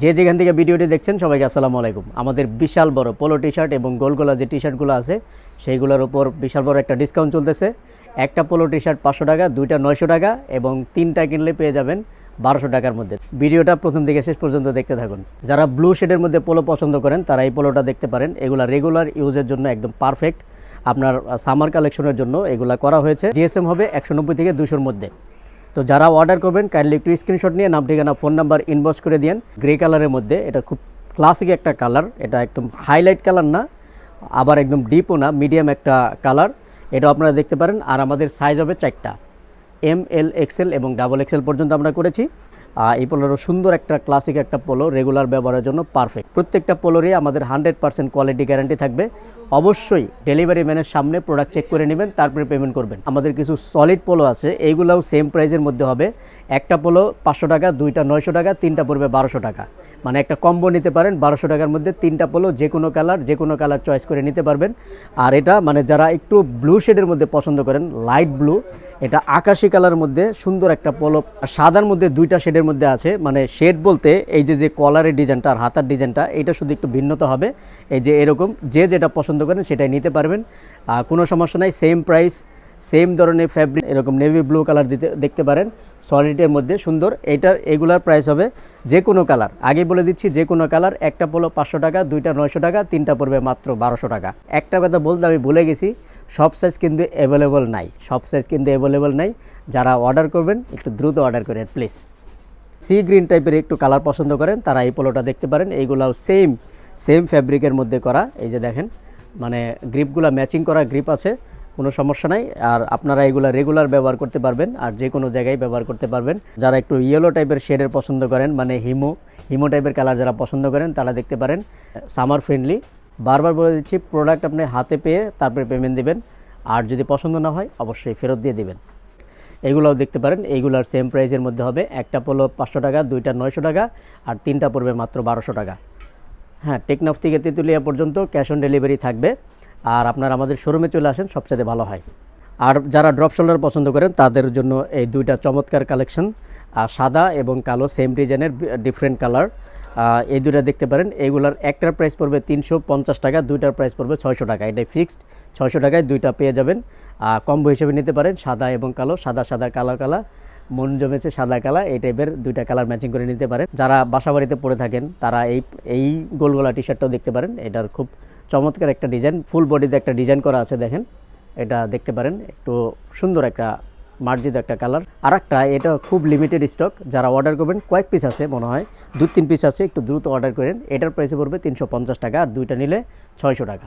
যে যেখান থেকে ভিডিওটি দেখছেন সবাইকে আসসালামু আলাইকুম। আমাদের বিশাল বড় পোলো টি শার্ট এবং গোলগোলা যে টি শার্টগুলো আছে, সেইগুলোর উপর বিশাল বড় একটা ডিসকাউন্ট চলতেছে। একটা পোলো টি শার্ট পাঁচশো টাকা, দুইটা নয়শো টাকা এবং তিনটা কিনলে পেয়ে যাবেন বারোশো টাকার মধ্যে। ভিডিওটা প্রথম থেকে শেষ পর্যন্ত দেখতে থাকুন। যারা ব্লু শেডের মধ্যে পোলো পছন্দ করেন, তারা এই পোলোটা দেখতে পারেন। এগুলা রেগুলার ইউজের জন্য একদম পারফেক্ট আপনার সামার কালেকশনের জন্য এগুলা করা হয়েছে। জিএসএম হবে একশো নব্বই থেকে দুশোর মধ্যে। তো যারা অর্ডার করবেন কাইন্ডলি একটু স্ক্রিনশট নিয়ে নাম, ঠিকানা ফোন নাম্বার ইনবক্স করে দিন গ্রে কালারের মধ্যে, এটা খুব ক্লাসিক একটা কালার এটা একদম হাইলাইট কালার না, আবার একদম ডিপও না মিডিয়াম একটা কালার এটা আপনারা দেখতে পারেন, আর আমাদের সাইজ হবে চারটা। এম এল এক্সেল এবং ডাবল এক্সেল পর্যন্ত আমরা করেছি। এই পোলোরও সুন্দর একটা ক্লাসিক একটা পোলো রেগুলার ব্যবহারের জন্য পারফেক্ট প্রত্যেকটা পোলোরই আমাদের হান্ড্রেড পার্সেন্ট কোয়ালিটি গ্যারান্টি থাকবে। অবশ্যই ডেলিভারি ম্যানের সামনে প্রোডাক্ট চেক করে নেবেন, তারপরে পেমেন্ট করবেন। আমাদের কিছু সলিড পোলো আছে এইগুলোও সেম প্রাইসের মধ্যে হবে। একটা পোলো পাঁচশো টাকা, দুইটা নয়শো টাকা, তিনটা পড়বে বারোশো টাকা। মানে একটা কম্বো নিতে পারেন, বারোশো টাকার মধ্যে তিনটা পোলো যে কোনো কালার যে কোনো কালার চয়েস করে নিতে পারবেন। আর এটা মানে যারা একটু ব্লু শেডের মধ্যে পছন্দ করেন লাইট ব্লু এটা আকাশি কালার মধ্যে সুন্দর একটা পোলো সাদার মধ্যে দুইটা শেডের মধ্যে আছে। মানে শেড বলতে এই যে যে কলারের ডিজাইনটা আর হাতার ডিজাইনটা এটা শুধু একটু ভিন্নতা হবে। এই যে, এরকম যে যেটা পছন্দ করেন, সেটাই নিতে পারবেন। আর কোনো সমস্যা নাই সেম প্রাইস সেম ধরনের ফ্যাব্রিক এরকম নেভি ব্লু কালার দিতে, দেখতে পারেন। সলিডের মধ্যে, সুন্দর। এটার, এগুলার প্রাইস হবে যে কোনো কালার আগে বলে দিচ্ছি যে কোনো কালার একটা পড়ল পাঁচশো টাকা, দুইটা নয়শো টাকা, তিনটা পড়বে মাত্র বারোশো টাকা। একটা কথা বলতে আমি ভুলে গেছি, সব সাইজ কিন্তু অ্যাভেলেবল নাই। সব সাইজ কিন্তু অ্যাভেলেবল নাই। যারা অর্ডার করবেন, একটু দ্রুত অর্ডার করেন প্লিজ সি গ্রিন টাইপের একটু কালার পছন্দ করেন, তারা এই পোলোটা দেখতে পারেন। এইগুলাও সেম সেম ফ্যাব্রিকের মধ্যে করা। এই যে দেখেন মানে গ্রিপগুলো ম্যাচিং করা গ্রিপ আছে, কোনো সমস্যা নাই। আর আপনারা এগুলো রেগুলার ব্যবহার করতে পারবেন, আর যে কোনো জায়গায় ব্যবহার করতে পারবেন। যারা একটু ইয়েলো টাইপের শেডের পছন্দ করেন মানে হিমো হিমো টাইপের কালার যারা পছন্দ করেন, তারা দেখতে পারেন। সামার ফ্রেন্ডলি বারবার বলে দিচ্ছি প্রোডাক্ট আপনি হাতে পেয়ে তারপরে পেমেন্ট দিবেন। আর যদি পছন্দ না হয়, অবশ্যই ফেরত দিয়ে দিবেন। এগুলোও দেখতে পারেন এইগুলোর সেম প্রাইসের মধ্যে হবে। একটা পড়ল পাঁচশো টাকা, দুইটা নয়শো টাকা, আর তিনটা পড়বে মাত্র বারোশো টাকা। হ্যাঁ টেকনাফ থেকে তেঁতুলিয়া পর্যন্ত ক্যাশ অন ডেলিভারি থাকবে। আর আপনারা আমাদের শোরুমে চলে আসেন সবচেয়ে ভালো হয়। আর যারা ড্রপ শোল্ডার পছন্দ করেন, তাদের জন্য এই দুইটা চমৎকার কালেকশন সাদা এবং কালো সেম ডিজাইনের ডিফারেন্ট কালার এই দুইটা দেখতে পারেন। এগুলার একটার প্রাইস পড়বে তিনশো পঞ্চাশ টাকা, দুইটার প্রাইস পড়বে ছয়শো টাকা। এটাই ফিক্সড ছয়শো টাকায় দুইটা পেয়ে যাবেন। কম্বো হিসেবে নিতে পারেন, সাদা এবং কালো, সাদা সাদা, কালো, কালা। মন জমেছে সাদা কালা, এই টাইপের দুইটা কালার ম্যাচিং করে নিতে পারেন। যারা বাসা বাড়িতে পরে থাকেন, তারা এই এই গোলগোলা টি শার্টটাও দেখতে পারেন। এটার খুব চমৎকার একটা ডিজাইন ফুল বডিতে একটা ডিজাইন করা আছে, দেখেন। এটা দেখতে পারেন, একটু সুন্দর একটা মার্জিত একটা কালার আর একটা এটা খুব লিমিটেড স্টক যারা অর্ডার করবেন, কয়েক পিস আছে মনে হয় দু তিন পিস আছে, একটু দ্রুত অর্ডার করেন। এটার প্রাইসে পড়বে তিনশো পঞ্চাশ টাকা, আর দুইটা নিলে ছয়শো টাকা।